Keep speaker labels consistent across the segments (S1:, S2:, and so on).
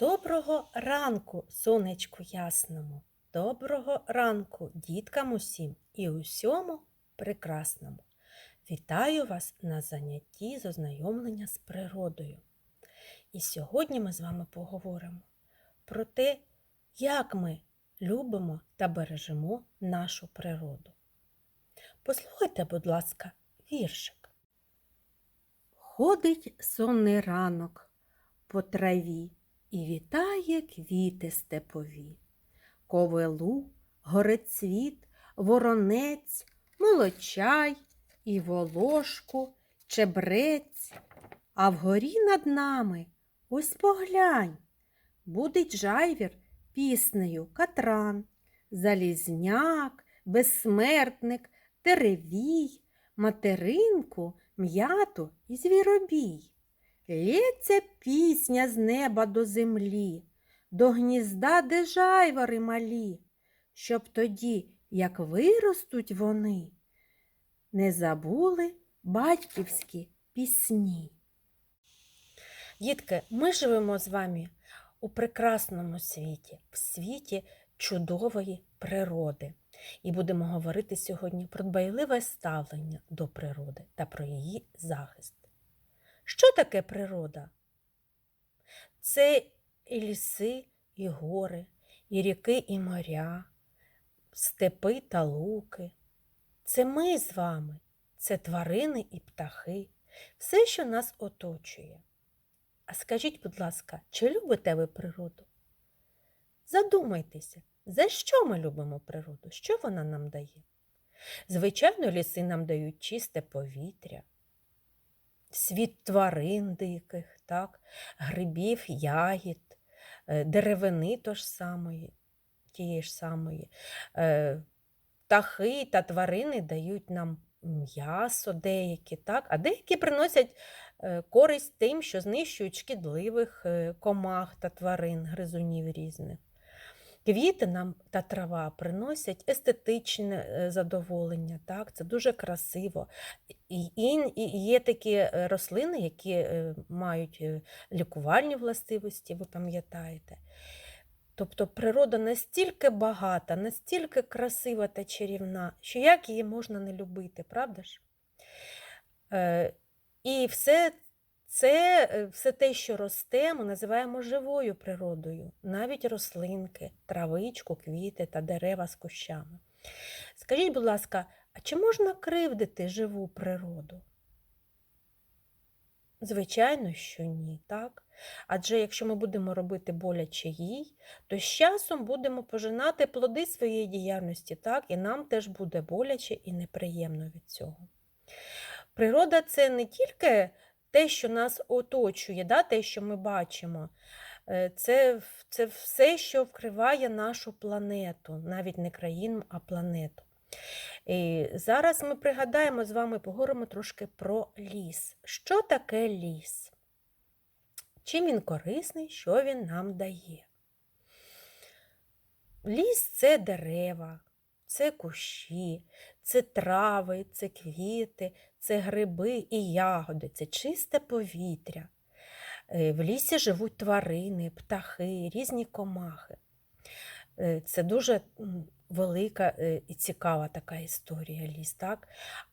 S1: Доброго ранку, сонечку ясному, доброго ранку діткам усім і усьому прекрасному. Вітаю вас на занятті з ознайомлення з природою. І сьогодні ми з вами поговоримо про те, як ми любимо та бережемо нашу природу. Послухайте, будь ласка, віршик. Ходить сонний ранок по траві і вітає квіти степові. Ковилу, горецвіт, воронець, молочай і волошку, чебрець. А вгорі над нами ось поглянь, будить жайвір піснею катран, залізняк, безсмертник, теревій, материнку, м'яту і звіробій. Лється пісня з неба до землі, до гнізда, де жайвари малі, щоб тоді, як виростуть вони, не забули батьківські пісні. Дітки, ми живемо з вами у прекрасному світі, в світі чудової природи. І будемо говорити сьогодні про дбайливе ставлення до природи та про її захист. Що таке природа? Це і ліси, і гори, і ріки, і моря, степи та луки. Це ми з вами, це тварини і птахи, все, що нас оточує. А скажіть, будь ласка, чи любите ви природу? Задумайтеся, за що ми любимо природу? Що вона нам дає? Звичайно, ліси нам дають чисте повітря, світ тварин диких, так? грибів, ягід, е, деревини тож самої, тієї ж самої. Е, Птахи та тварини дають нам м'ясо деякі, так? а деякі приносять е, користь тим, що знищують шкідливих комах та тварин, гризунів різних. Квіти нам та трава приносять естетичне е, задоволення, так? це дуже красиво. І, є такі е, рослини, які е, мають лікувальні властивості, ви пам'ятаєте. Тобто природа настільки багата, настільки красива та чарівна, що як її можна не любити, правда ж? І все це, е, все те, що росте, ми називаємо живою природою, навіть рослинки, травичку, квіти та дерева з кущами. Скажіть, будь ласка, а чи можна кривдити живу природу? Звичайно, що ні, так? Адже якщо ми будемо робити боляче їй, то з часом будемо пожинати плоди своєї діяльності, так? і нам теж буде боляче і неприємно від цього. Природа це не тільки те, що нас оточує, да? те, що ми бачимо, Е, це, це все, що вкриває нашу планету, навіть не країну, а планету. І зараз ми пригадаємо з вами, поговоримо трошки про ліс. Що таке ліс? Чим він корисний, що він нам дає? Ліс це дерева, це кущі, це трави, це квіти, це гриби і ягоди, це чисте повітря. Е, В лісі живуть тварини, птахи, різні комахи. Е, Це дуже велика е, і цікава така історія ліс. Так?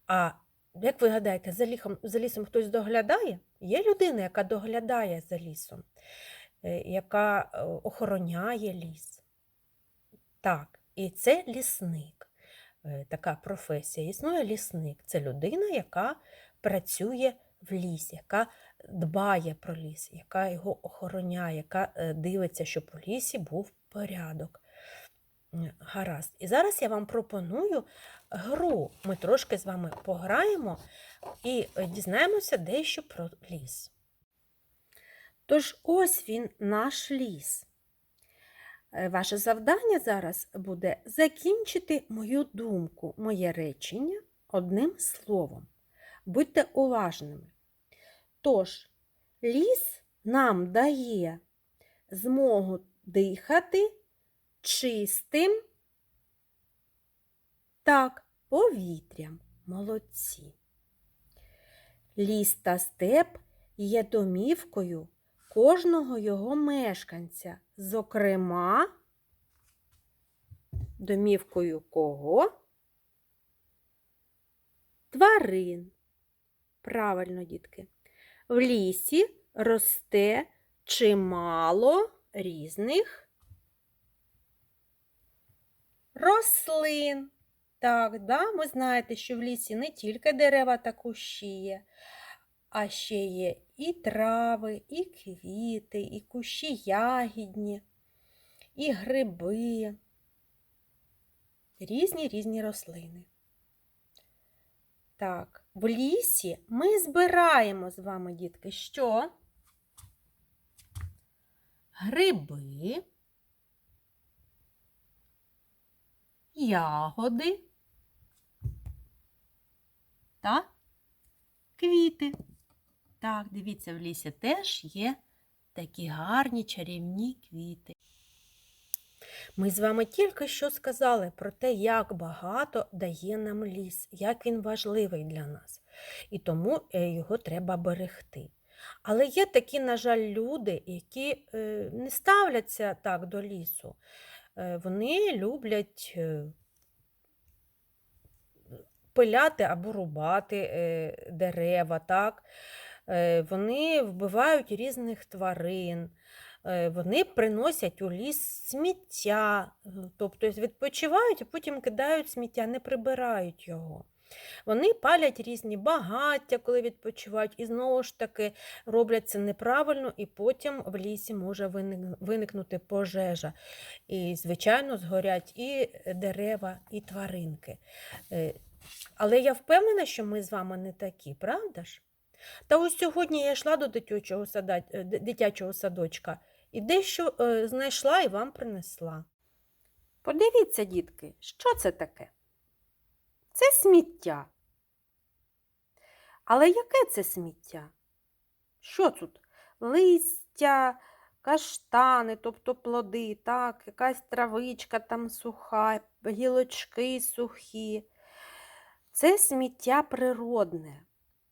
S1: А як ви гадаєте, за лісом, за лісом хтось доглядає? Є людина, яка доглядає за лісом, яка охороняє ліс. Так, і це лісник. Е, Така професія. Існує лісник. Це людина, яка працює в лісі, яка дбає про ліс, яка його охороняє, яка е, дивиться, щоб у лісі був порядок. Гаразд. І зараз я вам пропоную гру. Ми трошки з вами пограємо і дізнаємося дещо про ліс. Тож ось він, наш ліс. Е, Ваше завдання зараз буде закінчити мою думку, моє речення одним словом. Будьте уважними. Тож, ліс нам дає змогу дихати чистим так, повітрям. Молодці. Ліс та степ є домівкою кожного його мешканця, зокрема, домівкою кого? Тварин. Правильно, дітки. В лісі росте чимало різних рослин. Так, да, ви знаєте, що в лісі не тільки дерева та кущі є, а ще є і трави, і квіти, і кущі ягідні, і гриби, різні різні рослини. Так, в лісі ми збираємо з вами, дітки, що? Гриби, ягоди та квіти. Так, дивіться, в лісі теж є такі гарні чарівні квіти. Ми з вами тільки що сказали про те, як багато дає нам ліс, як він важливий для нас. І тому е, його треба берегти. Але є такі, на жаль, люди, які е, не ставляться так до лісу. Е, Вони люблять пиляти або рубати дерева, так? Е, Вони вбивають різних тварин, е, вони приносять у ліс сміття, е, тобто відпочивають, а потім кидають сміття, не прибирають його. Вони палять різні багаття, коли відпочивають, і знову ж таки роблять це неправильно, і потім в лісі може виникнути пожежа. І, звичайно, згорять і дерева, і тваринки. Але я впевнена, що ми з вами не такі, правда ж? Та ось сьогодні я йшла до дитячого, сада... е, дитячого садочка і дещо е, знайшла і вам принесла. Подивіться, дітки, що це таке? Це сміття. Але яке це сміття? Що тут? Листя, каштани, тобто плоди, так, якась травичка там суха, гілочки сухі. Це сміття природне.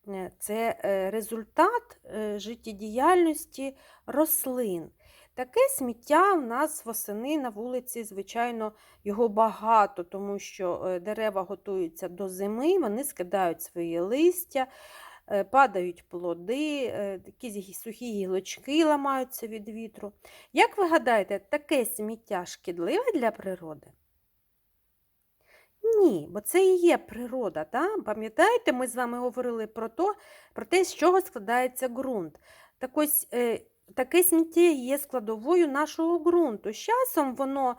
S1: Е, Це е, результат е, життєдіяльності рослин. Таке сміття в нас восени на вулиці, звичайно, його багато, тому що дерева готуються до зими, вони скидають свої листя, падають плоди, якісь сухі гілочки ламаються від вітру. Як ви гадаєте, таке сміття шкідливе для природи? Ні, бо це і є природа. Та? Пам'ятаєте, ми з вами говорили про, то, про те, з чого складається ґрунт. Так ось е, таке сміття є складовою нашого ґрунту. З часом воно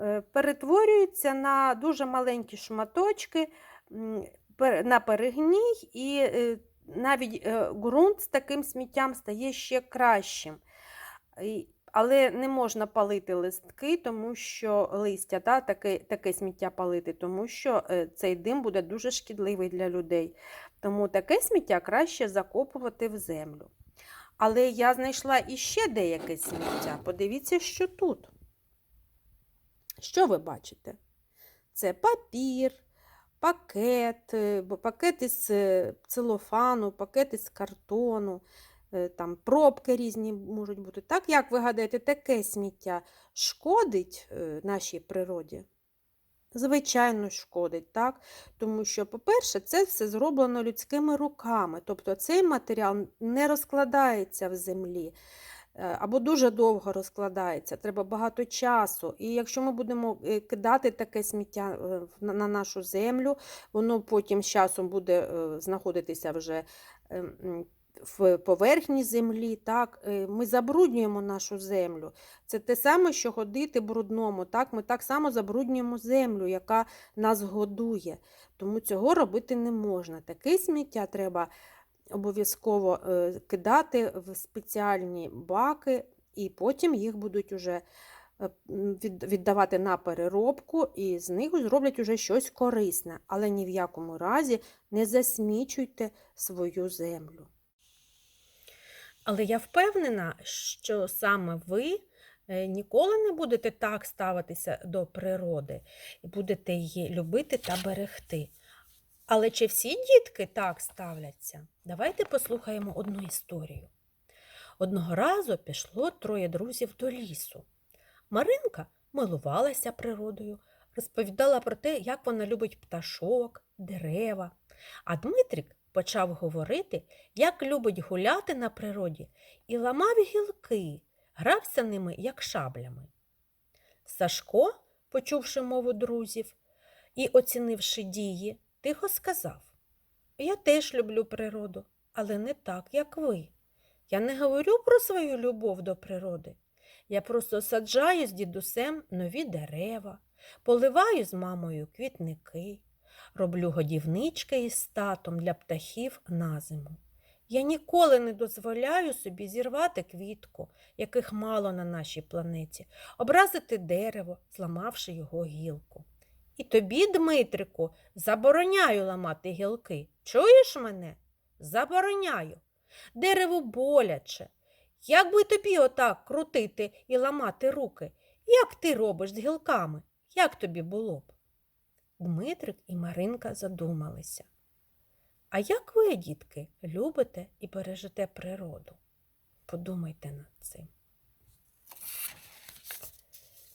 S1: е, перетворюється на дуже маленькі шматочки, на перегній, і е, навіть ґрунт з таким сміттям стає ще кращим. Але не можна палити листки, тому що листя, та, таке, таке сміття палити, тому що е, цей дим буде дуже шкідливий для людей. Тому таке сміття краще закопувати в землю. Але я знайшла іще деяке сміття. Подивіться, що тут. Що ви бачите? Це папір, пакет, е, бо пакет із е, целофану, пакет із картону, там пробки різні можуть бути. Так, як ви гадаєте, таке сміття шкодить е, нашій природі? Звичайно, шкодить, так? Тому що, по-перше, це все зроблено людськими руками. Тобто цей матеріал не розкладається в землі е, або дуже довго розкладається, треба багато часу. І якщо ми будемо е, кидати таке сміття е, на на нашу землю, воно потім з часом буде е, знаходитися вже е, м, в поверхні землі, так? е, ми забруднюємо нашу землю. Це те саме, що ходити брудному. Так? Ми так само забруднюємо землю, яка нас годує. Тому цього робити не можна. Таке сміття треба обов'язково е, кидати в спеціальні баки, і потім їх будуть уже е, віддавати на переробку, і з них зроблять уже щось корисне. Але ні в якому разі не засмічуйте свою землю. Але я впевнена, що саме ви е, ніколи не будете так ставитися до природи і будете її любити та берегти. Але чи всі дітки так ставляться? Давайте послухаємо одну історію. Одного разу пішло троє друзів до лісу. Маринка милувалася природою, розповідала про те, як вона любить пташок, дерева. А Дмитрик почав говорити, як любить гуляти на природі і ламав гілки, грався ними, як шаблями. Сашко, почувши мову друзів і оцінивши дії, тихо сказав Я теж люблю природу, але не так, як ви. Я не говорю про свою любов до природи. Я просто саджаю з дідусем нові дерева, поливаю з мамою квітники, роблю годівнички із татом для птахів на зиму. Я ніколи не дозволяю собі зірвати квітку, яких мало на нашій планеті, образити дерево, зламавши його гілку. І тобі, Дмитрику, забороняю ламати гілки. Чуєш мене? Забороняю. Дереву боляче. Як би тобі отак крутити і ламати руки? Як ти робиш з гілками? Як тобі було б? Дмитрик і Маринка задумалися. А як ви, дітки, любите і бережете природу? Подумайте над цим.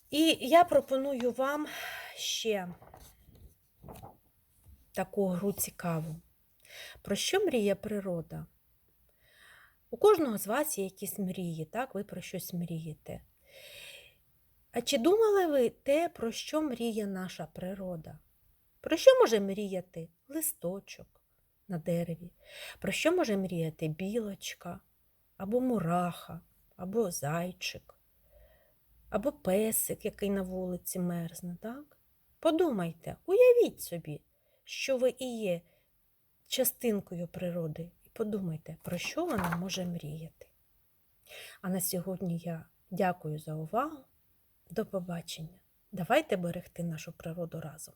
S1: І я пропоную вам ще таку гру цікаву. Про що мріє природа? У кожного з вас є якісь мрії, так? Ви про щось мрієте. А чи думали ви те, про що мріє наша природа? Про що може мріяти листочок на дереві? Про що може мріяти білочка, або мураха, або зайчик, або песик, який на вулиці мерзне, так? Подумайте, уявіть собі, що ви і є частинкою природи, і подумайте, про що вона може мріяти. А на сьогодні я дякую за увагу. До побачення. Давайте берегти нашу природу разом.